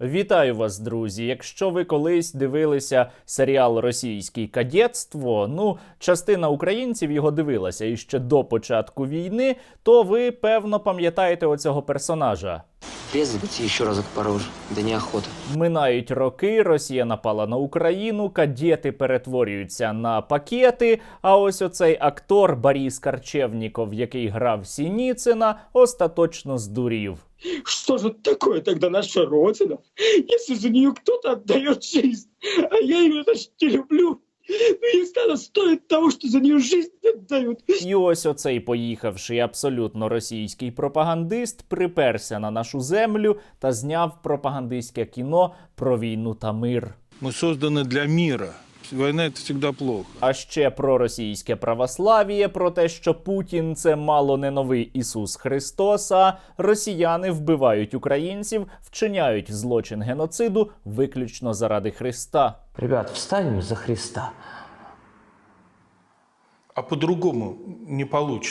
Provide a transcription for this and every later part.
Вітаю вас, друзі! Якщо ви колись дивилися серіал Російський кадетство, ну частина українців його дивилася іще до початку війни, то ви певно пам'ятаєте оцього персонажа. Резать еще разок по роже, да неохота. Минають роки, Росія напала на Україну, кадети перетворюються на пакети. А ось оцей актор Борис Карчевніков, який грав Сініцина, остаточно здурів. Что же такое тогда наша Родина, если за нее кто-то отдает жизнь? А я ее даже не люблю. Но если она стоїть того, що за нього жизнь дають. І ось оцей поїхавший абсолютно російський пропагандист приперся на нашу землю та зняв пропагандистське кіно про війну та мир. Ми созданы для мира. Війна це завжди плохо. А ще про російське православ'я, про те, що Путін це мало не новий Ісус Христос, а Росіяни вбивають українців, вчиняють злочин геноциду виключно заради Христа. Ребят, встанемо за Христа. А по-другому не вийде.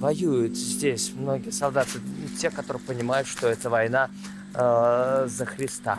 Воюють здесь многие солдаты, те, которые понимают, что это война э, за Христа.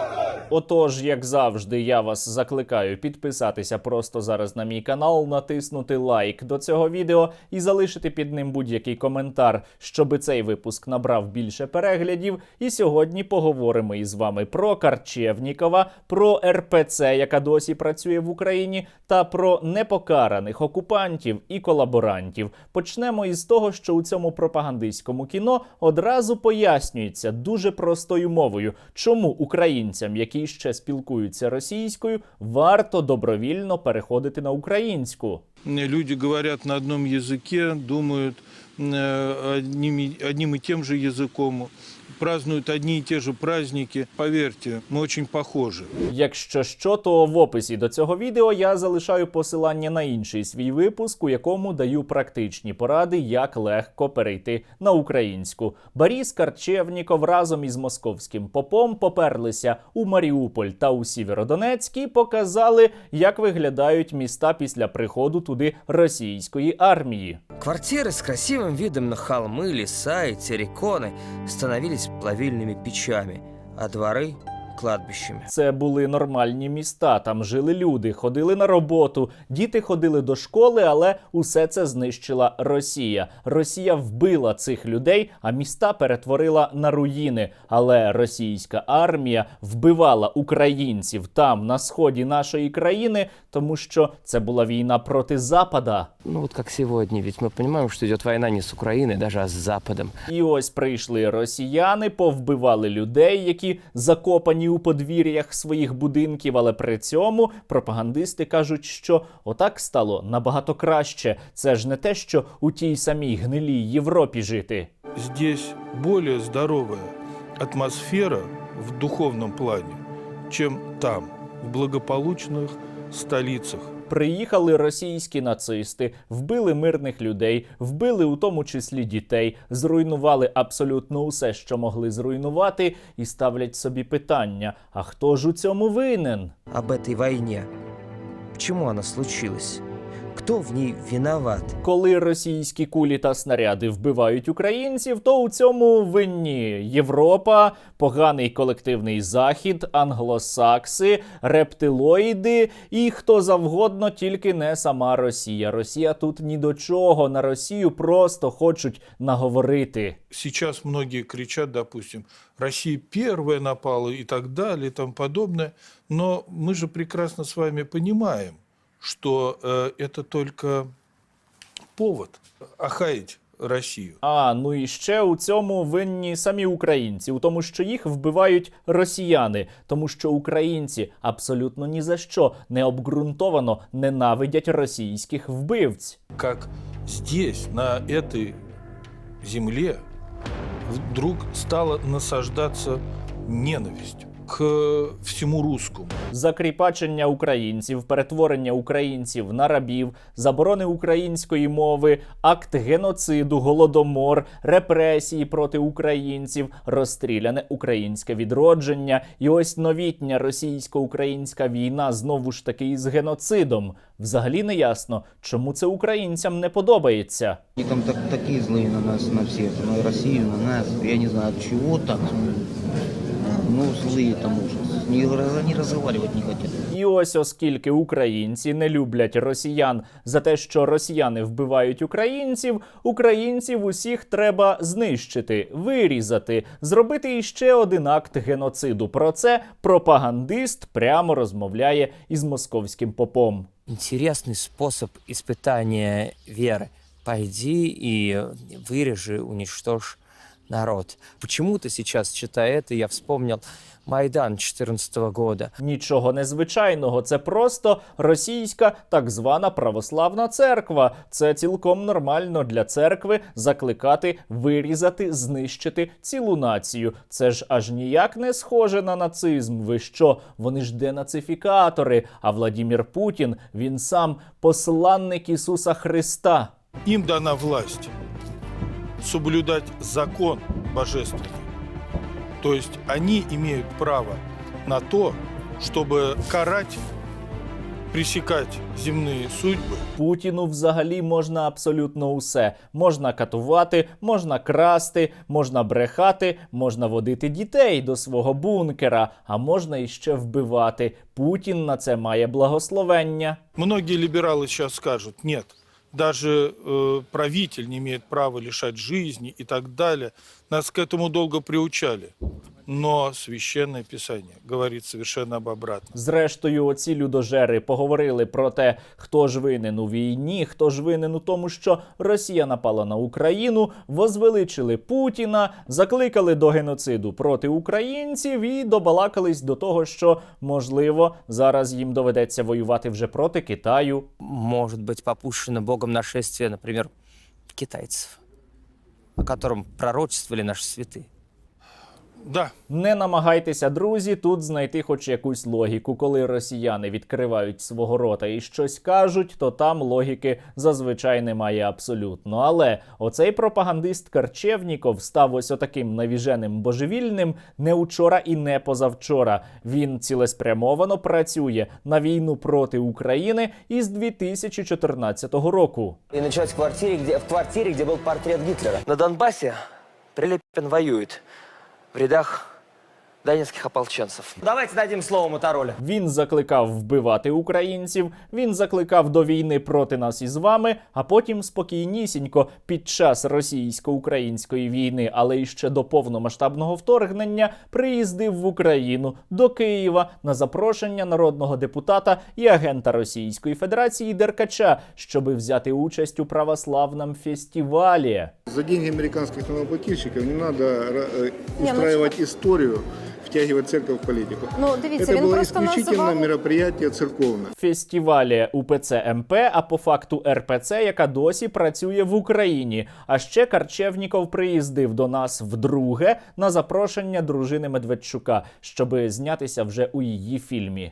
Отож, як завжди, я вас закликаю підписатися просто зараз на мій канал, натиснути лайк до цього відео і залишити під ним будь-який коментар, щоби цей випуск набрав більше переглядів. І сьогодні поговоримо із вами про Карчевнікова, про РПЦ, яка досі працює в Україні, та про непокараних окупантів і колаборантів. Почнемо із того, що у цьому пропагандистському кіно одразу пояснюється дуже простою мовою, чому українцям, які які ще спілкуються російською, варто добровільно переходити на українську. Люди говорять на одному язикі, думають э, одним і тим же язиком празднуют одни и те же праздники. Поверьте, мы очень похожи. Якщо що, то в описі до цього відео я залишаю посилання на інший свій випуск, у якому даю практичні поради, як легко перейти на українську. Борис Карчевніков разом із московським попом поперлися у Маріуполь та у Сєвєродонецьк і показали, як виглядають міста після приходу туди російської армії. Квартиры с красивым видом на холмы, леса и терриконы становились плавильными печами, а дворы – кладбищами. Це були нормальні міста. Там жили люди, ходили на роботу, діти ходили до школи, але усе це знищила Росія. Росія вбила цих людей, а міста перетворила на руїни. Але російська армія вбивала українців там, на сході нашої країни, тому що це була війна проти Запада. Ну вот как сегодня, ведь мы понимаем, что идет война не с Украиной, даже а с Западом. І ось прийшли росіяни, повбивали людей, які закопані у подвір'ях своїх будинків. Але при цьому пропагандисти кажуть, що отак стало набагато краще. Це ж не те, що у тій самій гнилій Європі жити. Здесь более здорова атмосфера в духовному плані, чим там, в благополучних столицах. Приїхали російські нацисти, вбили мирних людей, вбили у тому числі дітей, зруйнували абсолютно усе, що могли зруйнувати, і ставлять собі питання: а хто ж у цьому винен? Об этой войне. Чому вона случилась? Кто в ней виноват? Коли російські кулі та снаряди вбивають українців, то у цьому винні Європа, поганий колективний захід, англосакси, рептилоїди і хто завгодно, тільки не сама Росія. Росія тут ні до чого. На Росію просто хочуть наговорити. Сейчас многие кричат, допустим, Россия первая напала и так далее и тому подобное. Но мы же прекрасно с вами понимаем, что э, это только повод охаять Россию. А ну і ще у цьому винні самі українці, у тому, що їх вбивають росіяни, тому що українці абсолютно ні за що не обґрунтовано ненавидять російських вбивць. Как здесь, на этой земле, вдруг стала насаждаться ненависть к э, всему русскому. закріпачення українців, перетворення українців на рабів, заборони української мови, акт геноциду, голодомор, репресії проти українців, розстріляне українське відродження, і ось новітня російсько-українська війна знову ж таки із геноцидом. Взагалі не ясно, чому це українцям не подобається. Они там так, такие злые на нас, на всех, на Россию, на нас. Я не знаю, от чего так Ну, злые там ужас. Не, раз- они разговаривать не хотят. І ось оскільки українці не люблять росіян за те, що росіяни вбивають українців, українців усіх треба знищити, вирізати, зробити іще один акт геноциду. Про це пропагандист прямо розмовляє із московським попом. Интересный способ испытания веры. Пойди и вырежи, уничтожь народ. Почему-то сейчас, читая это, я вспомнил Майдан 2014 года. Нічого незвичайного, це просто російська так звана православна церква. Це цілком нормально для церкви закликати вирізати, знищити цілу націю. Це ж аж ніяк не схоже на нацизм. Ви що? Вони ж денацифікатори. А Владімір Путін він сам посланник Ісуса Христа. Им дана власть соблюдать закон божественный. То есть они имеют право на то, чтобы карать, пресекать земные судьбы Путіну взагалі можна абсолютно усе. Можна катувати, можна красти, можна брехати, можна водити дітей до свого бункера, а можна іще вбивати. Путін на це має благословення. Многие либералы сейчас скажут, нет, даже э, правитель не имеет права лишать жизни и так далее. Нас к этому долго приучали. Но Священное Писание говорит совершенно об обратном. Зрештою, оці людожери поговорили про те, хто ж винен у війні, хто ж винен у тому, що Росія напала на Україну, возвеличили Путіна, закликали до геноциду проти українців і добалакались до того, що можливо зараз їм доведеться воювати вже проти Китаю. Может быть попущено Богом нашествие, например, китайцев, о котором пророчествовали наши святые. Да, Не намагайтеся, друзі, тут знайти хоч якусь логіку. Коли росіяни відкривають свого рота і щось кажуть, то там логіки зазвичай немає абсолютно. Але оцей пропагандист Карчевніков став ось отаким навіженим божевільним не учора і не позавчора. Він цілеспрямовано працює на війну проти України із 2014 року. И началось в квартире, где, в квартире, где был портрет Гитлера. На Донбассе Прилепин воюет в рядах донецких ополченцев. Давайте дадим слово Мотороля. Він закликав вбивати українців, він закликав до війни проти нас із вами, а потім спокійнісінько під час російсько-української війни, але і ще до повномасштабного вторгнення, приїздив в Україну до Києва на запрошення народного депутата і агента Російської Федерації Деркача, щоби взяти участь у православному фестивалі. За деньги американских налогоплательщиков не надо э, ну устраивать историю, втягивать церковь в политику. Ну, дивіться, Это він было просто исключительно називав... мероприятие церковное. фестивалі УПЦ МП, а по факту РПЦ, яка досі працює в Україні. А ще Карчевніков приїздив до нас вдруге на запрошення дружини Медведчука, щоби знятися вже у її фільмі.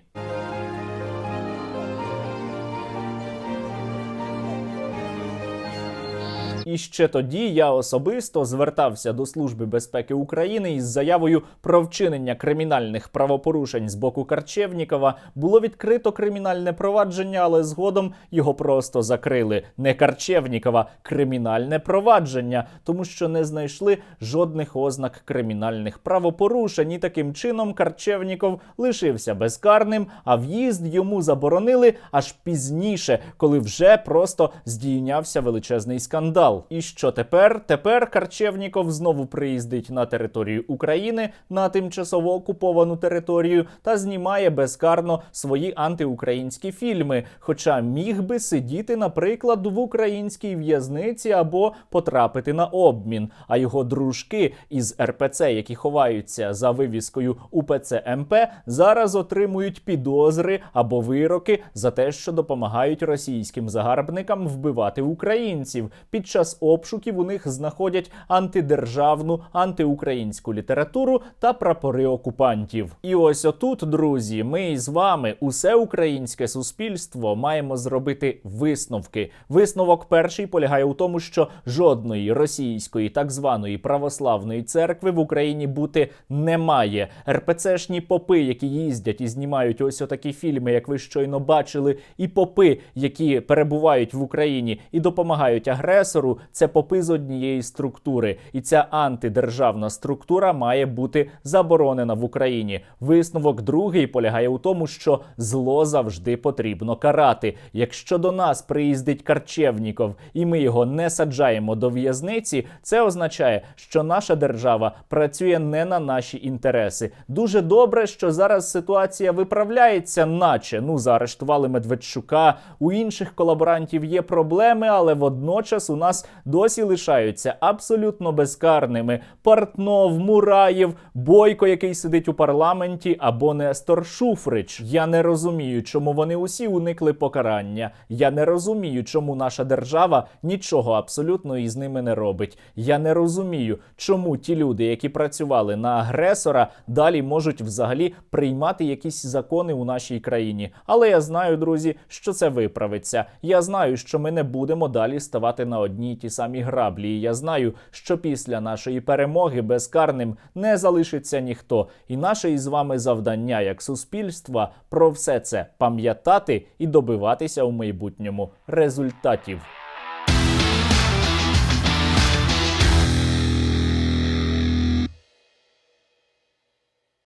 І ще тоді я особисто звертався до Служби безпеки України із заявою про вчинення кримінальних правопорушень з боку Карчевнікова. Було відкрито кримінальне провадження, але згодом його просто закрили. Не Карчевнікова, кримінальне провадження, тому що не знайшли жодних ознак кримінальних правопорушень. І таким чином Карчевніков лишився безкарним, а в'їзд йому заборонили аж пізніше, коли вже просто здійнявся величезний скандал. І що тепер? Тепер Карчевніков знову приїздить на територію України на тимчасово окуповану територію та знімає безкарно свої антиукраїнські фільми. Хоча міг би сидіти, наприклад, в українській в'язниці або потрапити на обмін. А його дружки із РПЦ, які ховаються за вивіскою УПЦ МП, зараз отримують підозри або вироки за те, що допомагають російським загарбникам вбивати українців. Під час час обшуків у них знаходять антидержавну, антиукраїнську літературу та прапори окупантів. І ось отут, друзі, ми з вами, усе українське суспільство, маємо зробити висновки. Висновок перший полягає у тому, що жодної російської так званої православної церкви в Україні бути не має. РПЦшні попи, які їздять і знімають ось отакі фільми, як ви щойно бачили, і попи, які перебувають в Україні і допомагають агресору, це попи з однієї структури. І ця антидержавна структура має бути заборонена в Україні. Висновок другий полягає у тому, що зло завжди потрібно карати. Якщо до нас приїздить Карчевніков і ми його не саджаємо до в'язниці, це означає, що наша держава працює не на наші інтереси. Дуже добре, що зараз ситуація виправляється, наче ну заарештували Медведчука. У інших колаборантів є проблеми, але водночас у нас досі лишаються абсолютно безкарними Портнов, Мураєв, Бойко, який сидить у парламенті, або Нестор Шуфрич. Я не розумію, чому вони усі уникли покарання. Я не розумію, чому наша держава нічого абсолютно із ними не робить. Я не розумію, чому ті люди, які працювали на агресора, далі можуть взагалі приймати якісь закони у нашій країні. Але я знаю, друзі, що це виправиться. Я знаю, що ми не будемо далі ставати на одні й ті самі граблі. І я знаю, що після нашої перемоги безкарним не залишиться ніхто. І наше із вами завдання як суспільства про все це пам'ятати і добиватися у майбутньому результатів.